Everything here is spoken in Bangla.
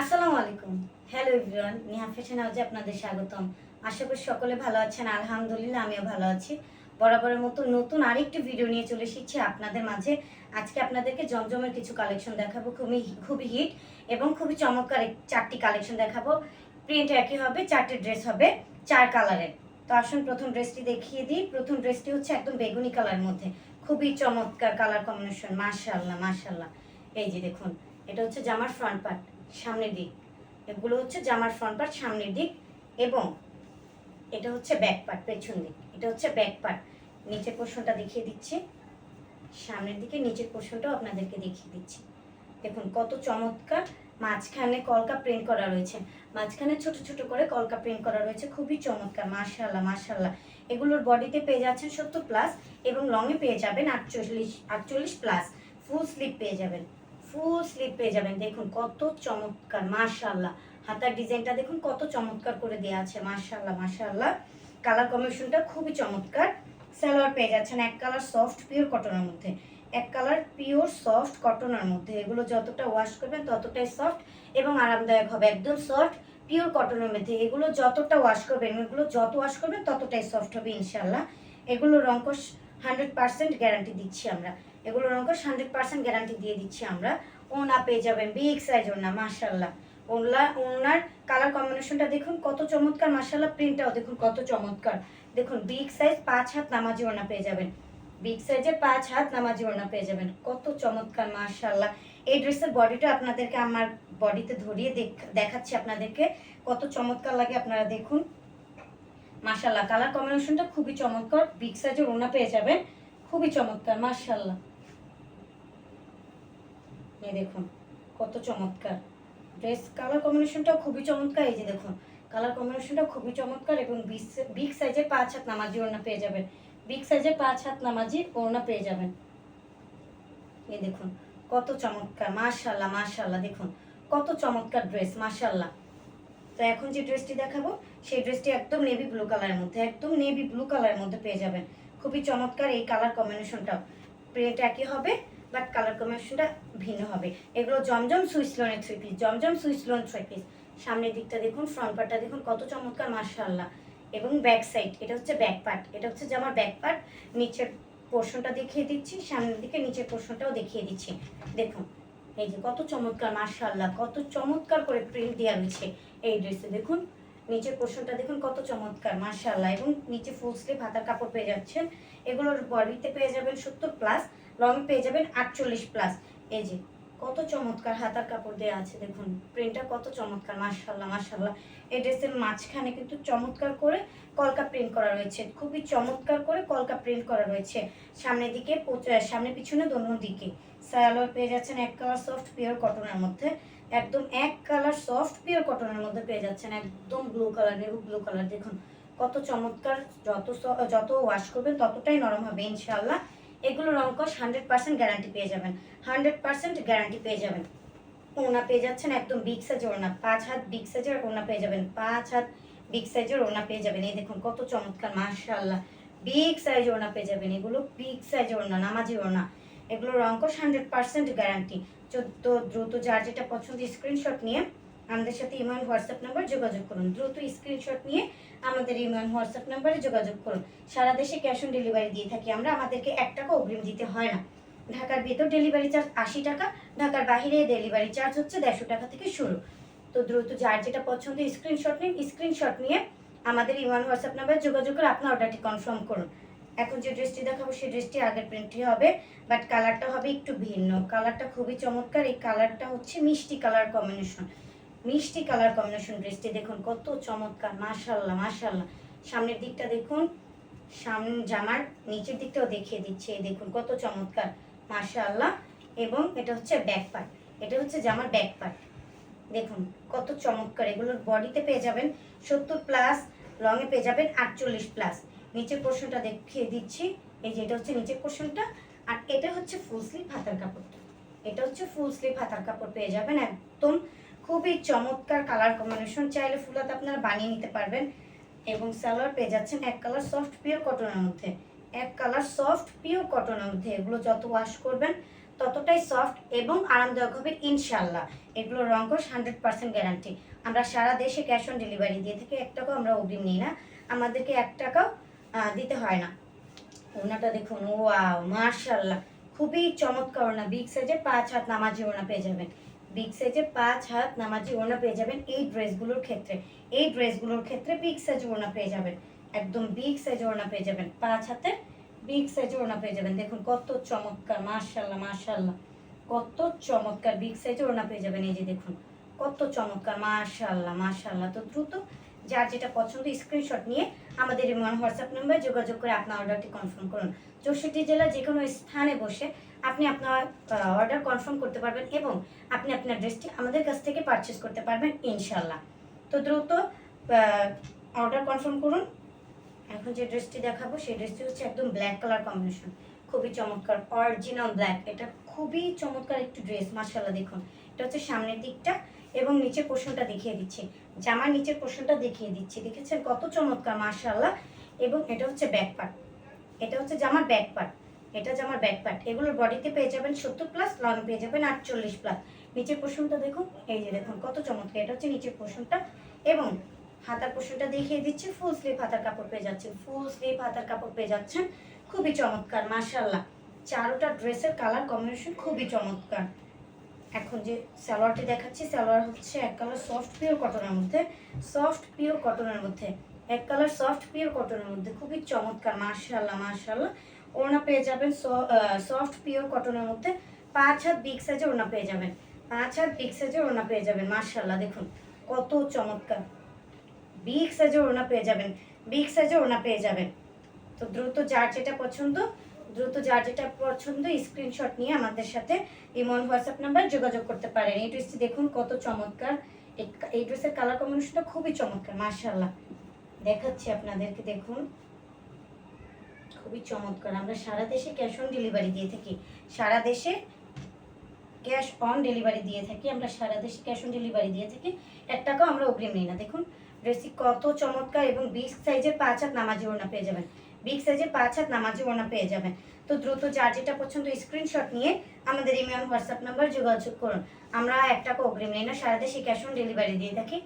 আসসালামু আলাইকুম। হ্যালো এভরিওয়ান নিহা ফ্যাশন হাউসে আপনাদের স্বাগতম। আশা করি সকলে ভালো আছেন, আলহামদুলিল্লাহ আমিও ভালো আছি। বরাবরের মতো নতুন আরেকটি ভিডিও নিয়ে চলে এসেছি আপনাদের মাঝে। আজকে আপনাদেরকে জমজমের কিছু কালেকশন দেখাবো, খুবই খুবই হিট এবং খুবই চমৎকার চারটি কালেকশন দেখাবো। প্রিন্ট একই হবে, চারটি ড্রেস হবে, চার কালারের তো আসুন প্রথম ড্রেসটি দেখিয়ে দিই। প্রথম ড্রেসটি হচ্ছে একদম বেগুনি কালারের মধ্যে। খুবই চমৎকার কালার কম্বিনেশন মাশাআল্লাহ মাশাআল্লাহ। এই যে দেখুন, এটা হচ্ছে জামার ফ্রন্ট পার্ট সামনের দিক। এগুলো হচ্ছে জামার ফ্রন্ট পার্ট সামনের দিক এবং এটা হচ্ছে ব্যাক পার্ট পেছন দিক। এটা হচ্ছে ব্যাক পার্ট নিচের পোর্শনটা দেখিয়ে দিচ্ছি। সামনের দিকে নিচের পোর্শনটাও আপনাদেরকে দেখিয়ে দিচ্ছি। দেখুন, কত চমৎকার মাঝখানে কলকা প্রিন্ট করা রয়েছে। মাঝখানে ছোট ছোট করে কলকা প্রিন্ট করা রয়েছে। খুবই চমৎকার মাশাল্লাহ মাশাল্লাহ এগুলোর বডিতে পেয়ে যাচ্ছেন সত্তর প্লাস এবং লংয়ে পেয়ে যাবেন আটচল্লিশ আটচল্লিশ প্লাস ফুল স্লিপ পেয়ে যাবেন। ফুল স্লিপ পেয়ে যাবেন। দেখুন কত চমৎকার মাশাল্লাহ হাতার ডিজাইনটা দেখুন কত চমৎকার করে দেওয়া আছে মাশাল্লাহ মাশাল্লাহ কালার কম্বিনেশনটা খুবই চমৎকার। সালোয়ার পেয়ে যাচ্ছেন এক কালার সফট পিওর কটনের মধ্যে। এক কালার পিওর সফট কটনের মধ্যে। এগুলো যতটা ওয়াশ করবেন ততটাই সফট এবং আরামদায়ক হবে। একদম সফট পিওর কটনের মধ্যে। এগুলো যতটা ওয়াশ করবেন, এগুলো যত ওয়াশ করবেন ততটাই সফট হবে ইনশাল্লাহ এগুলো রঙ্কশ হান্ড্রেড পার্সেন্ট গ্যারান্টি দিচ্ছি আমরা। এগুলো রঙ্কশ হান্ড্রেড পার্সেন্ট গ্যারান্টি দিয়ে দিচ্ছি আমরা। ওনা পেয়ে যাবেন বিগ সাইজ ওনা মার্শাল্লাহ ওনার ওনার কালার কম্বিনেশনটা দেখুন, কত চমৎকার মার্শাল্লাহ প্রিন্টটাও দেখুন, কত চমৎকার। দেখুন বিগ সাইজ পাঁচ হাত নামাজি ওনা পেয়ে যাবেন। বিগ সাইজের পাঁচ হাত নামাজি ওনা পেয়ে যাবেন, কত চমৎকার মাশাল্লাহ এই ড্রেসের বডিটা আপনাদেরকে আমার বডিতে ধরিয়ে দেখ- দেখাচ্ছি আপনাদেরকে, কত চমৎকার লাগে আপনারা দেখুন। মাশাল্লাহ কালার কম্বিনেশনটা খুবই চমৎকার, বিগ সাইজের ওনা পেয়ে যাবেন, খুবই চমৎকার মাশাল্লাহ এই দেখুন, কত চমৎকার। ড্রেস কালার কম্বিনেশনটাও খুবই চমৎকার, এই যে দেখুন, কালার কম্বিনেশনটা খুবই চমৎকার এবং বিগ সাইজের পাঁচ হাত নামাজি ওড়না পেয়ে যাবেন। বিগ সাইজের পাঁচ হাত নামাজি ওড়না পেয়ে যাবেন। এই দেখুন, কত চমৎকার মাশাল্লাহ মাশাল্লাহ দেখুন, কত চমৎকার ড্রেস মাশাল্লাহ তো এখন যে ড্রেসটি দেখাবো, সেই ড্রেসটি একদম নেভি ব্লু কালারের মধ্যে, একদম নেভি ব্লু কালারের মধ্যে পেয়ে যাবেন। খুবই চমৎকার এই কালার কম্বিনেশনটাও প্রিন্ট একই হবে বাট কালার কম্বিনেশনটা ভিন্ন হবে। এগুলো জমজম সুইসলনের থ্রি পিস জমজম সুইসলন থ্রি পিস সামনের দিকটা দেখুন ফ্রন্ট পার্টটা দেখুন, কত চমৎকার মার্শাল্লাহ এবং ব্যাক সাইড এটা হচ্ছে ব্যাক পার্ট এটা হচ্ছে যে আমার ব্যাক পার্ট নিচের পোর্শনটা দেখিয়ে দিচ্ছি, সামনের দিকে নিচের পোর্শনটাও দেখিয়ে দিচ্ছি। দেখুন এই যে কত চমৎকার মাশাল্লাহ কত চমৎকার করে প্রিন্ট দেওয়া রয়েছে এই ড্রেসে দেখুন, নিচের পোর্শনটা দেখুন কত চমৎকার মাশাল্লাহ এবং নিচে ফুল স্লিভ হাতার কাপড় পেয়ে যাচ্ছেন। এগুলোর বডিতে পেয়ে যাবেন সত্তর প্লাস লং পেয়ে যাবেন আটচল্লিশ প্লাস এই যে কত চমৎকার হাতার কাপড় দেওয়া আছে, দেখুন প্রিন্টটা কত চমৎকার মাশাল্লাহ মাশাল্লাহ এই ড্রেসের মাঝখানে কিন্তু চমৎকার করে কলকা প্রিন্ট করা রয়েছে, খুবই চমৎকার করে কলকা প্রিন্ট করা রয়েছে। সামনের দিকে সামনে পিছনে দোনো দিকে। সালোয়ার পেয়ে যাচ্ছেন এক কালার সফট পিওর কটনের মধ্যে। একদম এক কালার সফট পিওর কটনের মধ্যে পেয়ে যাচ্ছেন একদম blue colour navy blue colour দেখুন, কত চমৎকার, যত যত ওয়াশ করবেন ততটাই নরম হবে ইনশাল্লাহ এগুলো রংকশ হান্ড্রেড পার্সেন্ট গ্যারান্টি পেয়ে যাবেন। হান্ড্রেড পার্সেন্ট গ্যারান্টি পেয়ে যাবেন। ওনা পেয়ে যাচ্ছেন একদম বিগ সাইজের ওনা পাঁচ হাত বিগ সাইজের ওনা পেয়ে যাবেন। পাঁচ হাত বিগ সাইজের ওনা পেয়ে যাবেন। এই দেখুন, কত চমৎকার মাশাল্লাহ বিগ সাইজ ওনা পেয়ে যাবেন এগুলো। বিগ সাইজের ওনা নামাজি ওনা এগুলো রংকশ হান্ড্রেড পার্সেন্ট গ্যারান্টি তো দ্রুত যার যেটা পছন্দ স্ক্রিনশট নিয়ে আমাদের সাথে ইমেল হোয়াটসঅ্যাপ নাম্বার যোগাযোগ করুন। দ্রুত স্ক্রিনশট নিয়ে আমাদের ইমেল হোয়াটসঅ্যাপ নাম্বারে যোগাযোগ করুন। সারা দেশে ক্যাশ অন ডেলিভারি দিয়ে থাকি আমরা, আমাদেরকে এক টাকা অগ্রিম দিতে হয় না। ঢাকার ভেতর ডেলিভারি চার্জ আশি টাকা, ঢাকার বাইরে ডেলিভারি চার্জ হচ্ছে দেড়শো টাকা থেকে শুরু। তো দ্রুত যার যেটা পছন্দ স্ক্রিনশট নিন। স্ক্রিনশট নিয়ে আমাদের ইমেল হোয়াটসঅ্যাপ নাম্বারে যোগাযোগ করে আপনার অর্ডারটি কনফার্ম করুন। এখন যে ড্রেসটি দেখাবো, সেই ড্রেসটি আগের প্রিন্টটি হবে বাট কালারটা হবে একটু ভিন্ন। কালারটা খুবই চমৎকার, এই কালারটা হচ্ছে মিষ্টি কালার কম্বিনেশন মিষ্টি কালার কম্বিনেশন ড্রেসটি দেখুন, কত চমৎকার মাশাল্লাহ মাশাল্লাহ সামনের দিকটা দেখুন সামনে জামার নিচের দিকটাও দেখিয়ে দিচ্ছে দেখুন, কত চমৎকার মাশাল্লাহ এবং এটা হচ্ছে ব্যাক পার্ট এটা হচ্ছে জামার ব্যাক পার্ট দেখুন, কত চমৎকার, এগুলোর বডিতে পেয়ে যাবেন সত্তর প্লাস লংয়ে পেয়ে যাবেন আটচল্লিশ প্লাস নিচের পোর্শনটা দেখিয়ে দিচ্ছি। এই যে এটা হচ্ছে নিচের পোর্শনটা আর এটা হচ্ছে ফুল স্লিভ হাতার কাপড়টা এটা হচ্ছে ফুল স্লিভ হাতার কাপড় পেয়ে যাবেন একদম। খুবই চমৎকার কালার কম্বিনেশন চাইলে ফুল হাত আপনারা বানিয়ে নিতে পারবেন। এবং সালোয়ার পেয়ে যাচ্ছেন এক কালার সফট পিওর কটনের মধ্যে। এক কালার সফট পিওর কটনের মধ্যে এগুলো যত ওয়াশ করবেন, ততটাই সফট এবং আরামদায়ক হবে ইনশাল্লাহ এগুলো রঙ্কশ হান্ড্রেড পার্সেন্ট গ্যারান্টি আমরা সারা দেশে ক্যাশ অন ডেলিভারি দিয়ে থাকি। এক টাকাও আমরা অগ্রিম নিই না। আমাদেরকে এক টাকাও দিতে হয় না। ওনাটা দেখুন, ওয়াও মার্শাল্লাহ খুবই চমৎকার ওনা বিগ সাইজে পাঁচ হাত নামাজি ওনা পেয়ে যাবেন। বিগ সাইজে পাঁচ হাত নামাজি ওনা পেয়ে যাবেন এই ড্রেসগুলোর ক্ষেত্রে। এই ড্রেসগুলোর ক্ষেত্রে বিগ সাইজে ওনা পেয়ে যাবেন। একদম বিগ সাইজে ওনা পেয়ে যাবেন। পাঁচ হাতে বিগ সাইজে ওনা পেয়ে যাবেন। দেখুন কত চমৎকার মার্শাল্লাহ মার্শাল্লাহ কত চমৎকার বিগ সাইজে ওনা পেয়ে যাবেন। এই যে দেখুন, কত চমৎকার মার্শাল্লাহ মার্শাল্লাহ তো দ্রুত যার যেটা পছন্দ স্ক্রিনশট নিয়ে আমাদের ইমন হোয়াটসঅ্যাপ নাম্বারে যোগাযোগ করে আপনার অর্ডারটি কনফার্ম করুন। চৌষট্টি জেলার যে কোনো স্থানে বসে আপনি আপনার অর্ডার কনফার্ম করতে পারবেন এবং আপনি আপনার ড্রেসটি আমাদের কাছ থেকে পারচেস করতে পারবেন ইনশাল্লাহ তো দ্রুত অর্ডার কনফার্ম করুন। এখন যে ড্রেসটি দেখাবো, সেই ড্রেসটি হচ্ছে একদম ব্ল্যাক কালার কম্বিনেশন খুবই চমৎকার অরিজিনাল ব্ল্যাক এটা খুবই চমৎকার একটি ড্রেস মার্শাল্লাহ দেখুন। এটা হচ্ছে সামনের দিকটা। এবং নিচের পোর্শনটা দেখিয়ে দিচ্ছি। জামার নিচের পোর্শনটা দেখিয়ে দিচ্ছি, দেখেছেন? কত চমৎকার মার্শাল্লাহ এবং এটা হচ্ছে ব্যাক পার্ট এটা হচ্ছে জামার ব্যাক পার্ট এটা জামার ব্যাক পার্ট এগুলোর বডিতে পেয়ে যাবেন সত্তর প্লাস লং পেয়ে যাবেন আটচল্লিশ প্লাস নিচের পোর্শনটা দেখুন। এই যে দেখুন, কত চমৎকার। এটা হচ্ছে নিচের পোর্শনটা। এবং হাতার পোর্শনটা দেখিয়ে দিচ্ছি। ফুল স্লিভ হাতার কাপড় পেয়ে যাচ্ছেন। ফুল স্লিভ হাতার কাপড় পেয়ে যাচ্ছেন। খুবই চমৎকার মার্শাল্লাহ চারোটা ড্রেসের কালার কম্বিনেশন খুবই চমৎকার। এখন যে সালোয়ারটি দেখাচ্ছি, সালোয়ার হচ্ছে এক কালার সফট পিওর কটনের মধ্যে। সফট পিওর কটনের মধ্যে, এক কালার সফট পিওর কটনের মধ্যে। খুবই চমৎকার মার্শাল্লাহ মার্শাল্লাহ ওড়না পেয়ে যাবেন সফট পিওর কটনের মধ্যে। পাঁচ হাত বিগ সাইজে ওড়না পেয়ে যাবেন। পাঁচ হাত বিগ সাইজে ওড়না পেয়ে যাবেন মার্শাল্লাহ দেখুন, কত চমৎকার। বিগ সাইজে ওড়না পেয়ে যাবেন বিগ সাইজে ওড়না পেয়ে যাবেন। তো দ্রুত যার যেটা পছন্দ দ্রুত যার যেটা পছন্দ স্ক্রিনশট নিয়ে আমাদের সাথে ইমন হোয়াটসঅ্যাপ নাম্বার যোগাযোগ করতে পারেন। এই ড্রেসটি দেখুন, কত চমৎকার। এই- ড্রেসের কালার কম্বিনেশনটা খুবই চমৎকার মার্শাল্লাহ দেখাচ্ছি আপনাদেরকে, দেখুন। খুবই চমৎকার। আমরা সারা দেশে ক্যাশ অন ডেলিভারি দিয়ে থাকি। সারা দেশে ক্যাশ অন ডেলিভারি দিয়ে থাকি। আমরা সারা দেশে ক্যাশ অন ডেলিভারি দিয়ে থাকি। এক টাকাও আমরা অগ্রিম নিই না। দেখুন ড্রেসটি কত চমৎকার এবং বিগ সাইজের পাঁচ হাত নামাজি ওড়না পেয়ে যাবেন। বিগ সাইজের পাঁচ হাত নামাজি ওনা পেয়ে যাবেন। তো দ্রুত যার যেটা পছন্দ স্ক্রিনশট নিয়ে আমাদের ইমেল হোয়াটসঅ্যাপ নাম্বার যোগাযোগ করুন। আমরা এক টাকা অগ্রিম নিই না সারা দেশে ক্যাশ অন ডেলিভারি দিয়ে থাকি।